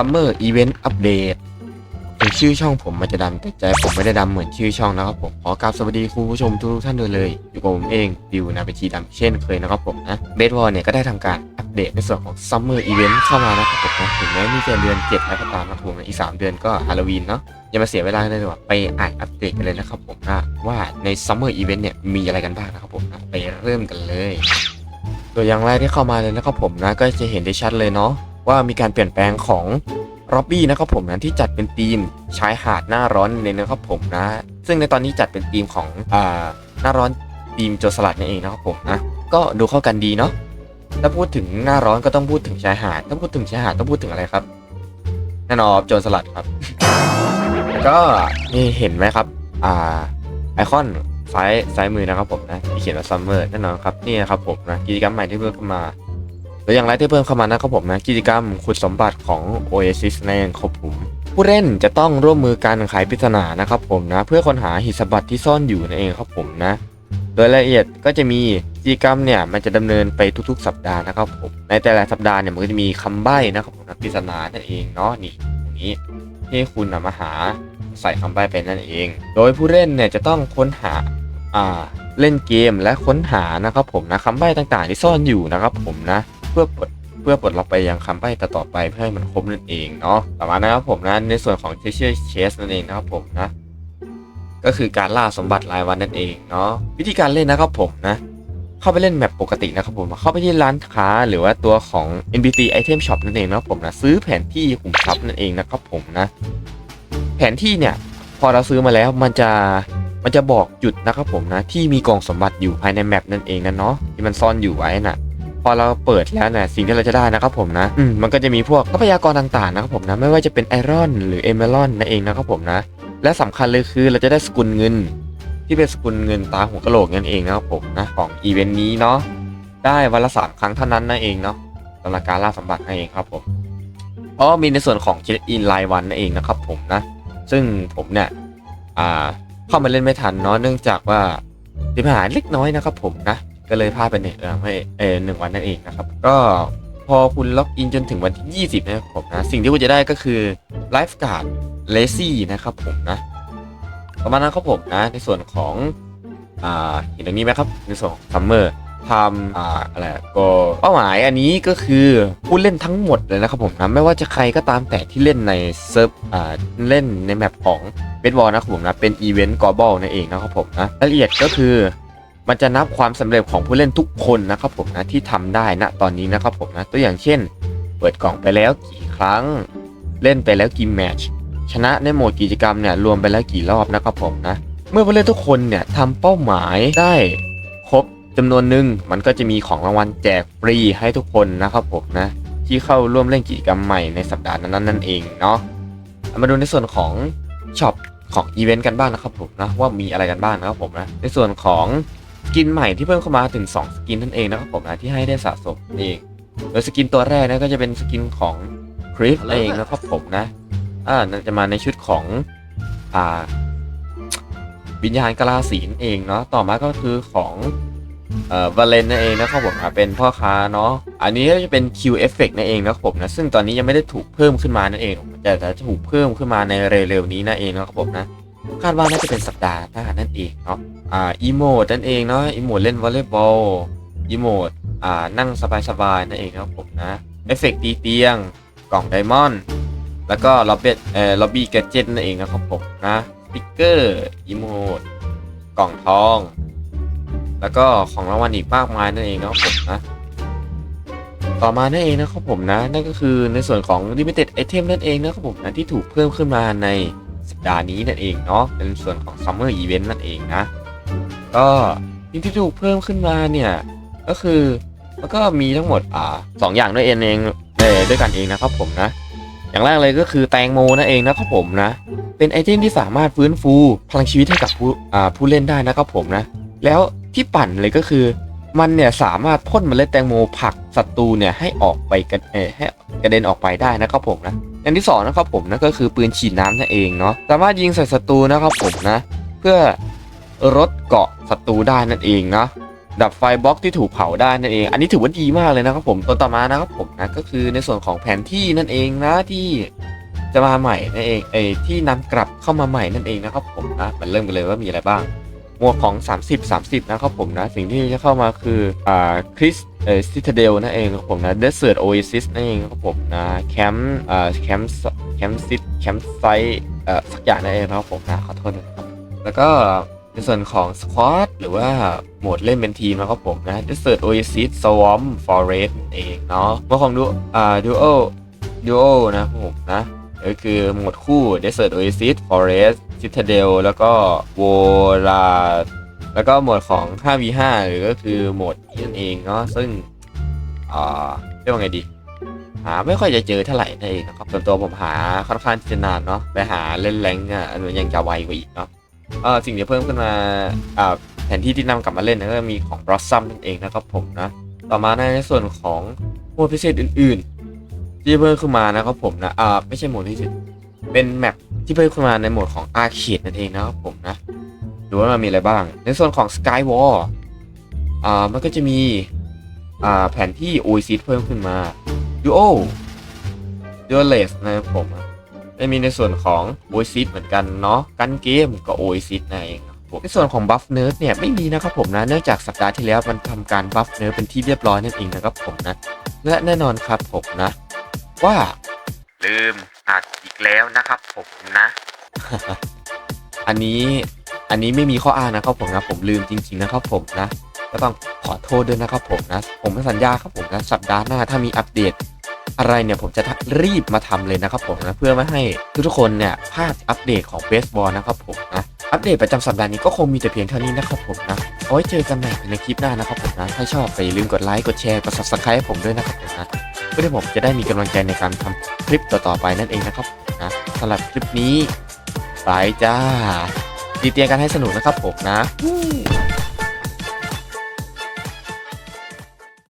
Summer Event Update ถึงชื่อช่องผมมันจะดำแต่ใจผมไม่ได้ดำเหมือนชื่อช่องนะครับผมขอกราบสวัสดีคุณผู้ชมทุกท่านด้วยเลย อยู่กับผมเองดิวนาเป็นชีดำเช่นเคยนะครับผมนะเบสบอลเนี่ยก็ได้ทำการอัปเดตในส่วนของ Summer Event เข้ามานะครับผมนะถึงแม้นี่จะเดือน 7 แล้วก็ตามนะครับผมอีก 3 เดือนก็ฮาโลวีนเนาะอย่ามาเสียเวลาเลยดีกว่าไปอ่านอัปเดตกันเลยนะครับผมนะว่าใน Summer Event เนี่ยมีอะไรกันบ้างนะครับผมนะไปเริ่มกันเลย ตัวอย่างแรกที่เข้ามาเลยนะครับผมนะก็จะเห็นได้ชัดเลยเนาะ ว่ามีการเปลี่ยนแปลงของร็อบบี้นะครับผมนะที่จัดเป็นธีมชายหาดหน้าร้อนเลยนะครับผมนะ ซึ่งในตอนนี้จัดเป็นธีมของอ่าหน้าร้อนธีมโจรสลัดนั่นเองนะครับผมนะก็ดูเข้ากันดีเนาะถ้าพูดถึงหน้าร้อนก็ต้องพูดถึงชายหาดถ้าพูดถึงชายหาดต้องพูดถึงอะไรครับแน่นอนโจรสลัดครับ ก็นี่เห็นไหมครับอ่าไอคอนซ้ายซ้ายมือนะครับผมนะที่เขียนว่าซัมเมอร์แน่นอนครับนี่นะครับผมนะกิจกรรมใหม่ที่เพิ่มเข้ามา แล้วอย่างไรที่เพิ่มเข้ามานะครับผมนะกิจกรรมขุดสมบัติของ Oasis นั่นองครับผมผู้เล่นจะต้องร่วมมือการไขปริศนานะครับผมนะเพื่อค้นหาหิสมบัติที่ซ่อนอยู่นั่นเองครับผมนะโดยรายละเอียดก็จะมีกิจกรรมเนี่ยมันจะดำเนินไปทุกๆ สัปดาห์นะครับผมในแต่ละสัปดาห์เนี่ยมันก็จะมีคำใบ้นะครับผมนะปริศนานั่นเองเนาะนี่ตรงนี้ที่คุณนำมาหาใส่คำใบ้ไปนั่นเอง โดยผู้เล่นเนี่ยจะต้องค้นหาอ่าเล่นเกมและค้นหานะครับผมนะคำใบ้ต่างๆที่ซ่อนอยู่นะครับผมนะ พื่อปลดเพื่อปลดล็อกไปยังคำใบ้ต่อไปเพื่อให้มันครบนั่นเองเนาะต่อมานะครับผมนะในส่วนของ treasure chest นั่นเองนะครับผมนะก็คือการล่าสมบัติรายวันนั่นเองเนาะวิธีการเล่นนะครับผมนะ เข้าไปเล่นแมปปกตินะครับผมเข้าไปที่ร้านค้าหรือว่าตัวของ NBT Item Shop นั่นเองนะครับผมนะซื้อแผนที่ขุมทรัพย์นั่นเองนะครับผมนะ แผนที่เนี่ยพอเราซื้อมาแล้วมันจะมันจะบอกจุดนะครับผมนะที่มีกองสมบัติอยู่ภายในแมปนั่นเองนะเนาะที่มันซ่อนอยู่ไว้น่ะ พอเราเปิดแล้วเนี่ยสิ่งที่เราจะได้นะครับผมนะอืมมันก็จะมีพวกทรัพยากรต่างๆนะครับผมนะไม่ว่าจะเป็นไอรอนหรือเอเมอรอนนั่นเองนะครับผมนะ และสำคัญเลยคือเราจะได้สกุลเงิน ที่เป็นสกุลเงินตาหัวกะโหลกนั่นเองนะครับผมนะของอีเวนต์นี้เนาะได้วันละสามครั้งเท่านั้นนั่นเองเนาะสำหรับการล่าสมบัตินั่นเองครับผมอ๋อมีในส่วนของเช็คอินรายวันนั่นเองนะครับผมนะ ซึ่งผมเนี่ยอ่าเข้ามาเล่นไม่ทันเนาะเนื่องจากว่าติดปัญหาเล็กน้อยนะครับผมนะ ก็เลยพลาดไปหนึ่งเออไม่เออหนึ่งวันนั่นเองนะครับ ก็พอคุณล็อกอินจนถึงวันที่ 20 นะครับผมนะ สิ่งที่คุณจะได้ก็คือไลฟ์การ์ดเลซี่นะครับผมนะ ประมาณนั้นครับผมนะ ในส่วนของ อ่าเห็นตรงนี้ไหมครับ ในส่วนของซัมเมอร์ทำอ่าอะไรก็เป้าหมายอันนี้ก็คือผู้เล่นทั้งหมดเลยนะครับผมนะ ไม่ว่าจะใครก็ตามแต่ที่เล่นในเซิร์ฟอ่าเล่นในแมปของเบสบอลนะครับผมนะ เป็นอีเวนต์กอบอลนั่นเองนะครับผมนะรายละเอียดก็คือ มันจะนับความสำเร็จของผู้เล่นทุกคนนะครับผมนะที่ทำได้ณตอนนี้นะครับผมนะตัวอย่างเช่น เปิดกล่องไปแล้วกี่ครั้ง เล่นไปแล้วกี่แมตช์ชนะในโหมดกิจกรรมเนี่ยรวมไปแล้วกี่รอบนะครับผมนะ เมื่อผู้เล่นทุกคนเนี่ยทำเป้าหมายได้ครบจำนวนหนึ่งมันก็จะมีของรางวัลแจกฟรีให้ทุกคนนะครับผมนะที่เข้าร่วมเล่นกิจกรรมใหม่ในสัปดาห์นั้นนั่นเองเนาะมาดูในส่วนของช็อปของอีเวนต์กันบ้างนะครับผมนะว่ามีอะไรกันบ้างนะครับผมนะในส่วนของ กินใหม่ที่เพิ่มเข้ามาถึง 2 สกินนั่นเองนะครับผมนะที่ให้ได้สะสมเองโดยสกินตัวแรกนะก็จะเป็นสกินของคริสเองนะครับผมนะอ่าจะมาในชุดของอ่าวิญญาณกลาศีลเองเนาะต่อมาก็คือของเอ่อวาเลนนั่นเองนะครับผมนะเป็นพ่อค้าเนาะอันนี้ก็จะเป็น Q effect นั่นเองนะครับผมนะซึ่งตอนนี้ยังไม่ได้ถูกเพิ่มขึ้นมานั่นเองแต่จะถูกเพิ่มขึ้นมาในเร็วๆนี้นั่นเองนะครับผมนะ คาดว่าน่าจะเป็นสัปดาห์หน้านั่นเองเนาะอ่าอีโมดนั่นเองเนาะอีโมดเล่นวอลเลย์บอลอีโมดอ่านั่งสบายๆนั่นเองครับผมนะเอฟเฟกตีเตียงกล่องไดมอนด์แล้วก็ล็อบเบ็ดเอ่อล็อบบี้แกจิตนั่นเองนะครับผมนะสปิเกอร์อีโมดกล่องทอง แล้วก็ของรางวัลอีกมากมายนั่นเองนะครับผมนะต่อมานั่นเองนะครับผมนะ นั่นก็คือในส่วนของ limited item นั่นเองนะครับผมนะที่ถูกเพิ่มขึ้นมาใน สัปดาห์นี้นั่นเองเนาะเป็นส่วนของ summer event นั่นเองนะ ก็สิ่งที่ถูกเพิ่มขึ้นมาเนี่ยก็คือแล้วก็มีทั้งหมดอ่าสองอย่างด้วยเองเองด้วยกันเองนะครับผมนะ อย่างแรกเลยก็คือแตงโมนั่นเองนะครับผมนะ เป็นไอเทมที่สามารถฟื้นฟูพลังชีวิตให้กับผู้อ่าผู้เล่นได้นะครับผมนะ แล้วที่ปั่นเลยก็คือมันเนี่ยสามารถพ่นเมล็ดแตงโมผลักศัตรูเนี่ยให้ออกไปกันเอให้กระเด็นออกไปได้นะครับผมนะ อย่างที่สองนะครับผมนะก็คือปืนฉีดน้ำนั่นเองเนาะสามารถยิงใส่ศัตรูนะครับผมนะเพื่อลดเกาะศัตรูได้นั่นเองนะดับไฟบล็อกที่ถูกเผาได้นั่นเอง อันนี้ถือว่าดีมากเลยนะครับผมตัวต่อมานะครับผมนะก็คือในส่วนของแผนที่นั่นเองนะที่จะมาใหม่นั่นเองเอยที่นำกลับเข้ามาใหม่นั่นเองนะครับผมนะมันเริ่มกันเลยว่ามีอะไรบ้าง หมวดของ 30 30 นะครับผมนะ สิ่งที่จะเข้ามาคืออ่าคริสเออซิตาเดลนั่นเองครับผมนะเดสเซิร์ตโอเอซิสนั่นเองครับผมนะแคมป์อ่าแคมป์แคมป์ซิตแคมป์ไซต์เอ่อสักอย่างนั่นเองนะครับผมนะขอโทษนะครับแล้วก็ในส่วนของสควอตหรือว่าโหมดเล่นเป็นทีมนะครับผมนะ Desert Oasis Swarm Forest นั่นเองเนาะโหมดของดูอ่า Duo Duo นะครับผมนะ ก็คือโหมดคู่ Desert Oasis Forest Citadel แล้วก็ w o l a แล้วก็โหมดของ 5v5 หรือก็คือโหมดนี้นั่นเองเนาะซึ่งอ่าเรียกว่าไงดี หาไม่ค่อยจะเจอเท่าไหร่นั่นเองนะครับส่วนตัวผมหาค่อนข้างที่จะนานเนาะไปหาเล่นแรงอะอันนั้ยังจะไวกว่าอีกเนาะเออสิ่งที่เพิ่มขึ้นมาอ่าแผนที่ที่นำกลับมาเล่นนะก็มีของ Blossom นั่นเองนะครับผมนะต่อมาในส่วนของโหมดพิเศษอื่น ๆ ที่เพิ่มขึ้นมานะครับผมนะอ่าไม่ใช่โหมดพิเศษเป็นแมปที่เพิ่มขึ้นมาในโหมดของ Arcade นั่นเองนะครับผมนะดูว่ามันมีอะไรบ้าง ในส่วนของ Skywall อ่ามันก็จะมีอ่าแผนที่ Oasis เพิ่มขึ้นมา Duo Duelist นะครับผมจะมีในส่วนของ Oasis เหมือนกันเนาะกันเกมก็ Oasis นั่นเองในส่วนของ Buff Nerd เนี่ยไม่มีนะครับผมนะเนื่องจากสัปดาห์ที่แล้วมันทำการ Buff Nerd เป็นที่เรียบร้อยนั่นเองนะครับผมนะและแน่นอนครับผมนะ ว่า ลืมอัดอีกแล้วนะครับผมนะ อันนี้อันนี้ไม่มีข้ออ้างนะครับผมนะผมลืมจริง ๆ นะครับผมนะก็ต้องขอโทษด้วยนะครับผมนะ ผมไม่สัญญาครับผมนะสัปดาห์หน้าถ้ามีอัปเดต อะไรเนี่ยผมจะรีบมาทำเลยนะครับผมนะเพื่อไม่ให้ทุกๆคนเนี่ยพลาดอัปเดตของเบสบอลนะครับผมนะอัปเดตประจำสัปดาห์นี้ก็คงมีแต่เพียงเท่านี้นะครับผมนะเอาไว้เจอกันใหม่ในคลิปหน้านะครับผมนะถ้าชอบก็อย่าลืมกดไลค์กดแชร์กด subscribe ให้ผมด้วยนะครับผมนะเพื่อที่ผมจะได้มีกำลังใจในการทำคลิปต่อๆไปนั่นเองนะครับนะสำหรับคลิปนี้ ไปจ้า ดีเตียงกันให้สนุกนะครับผมนะ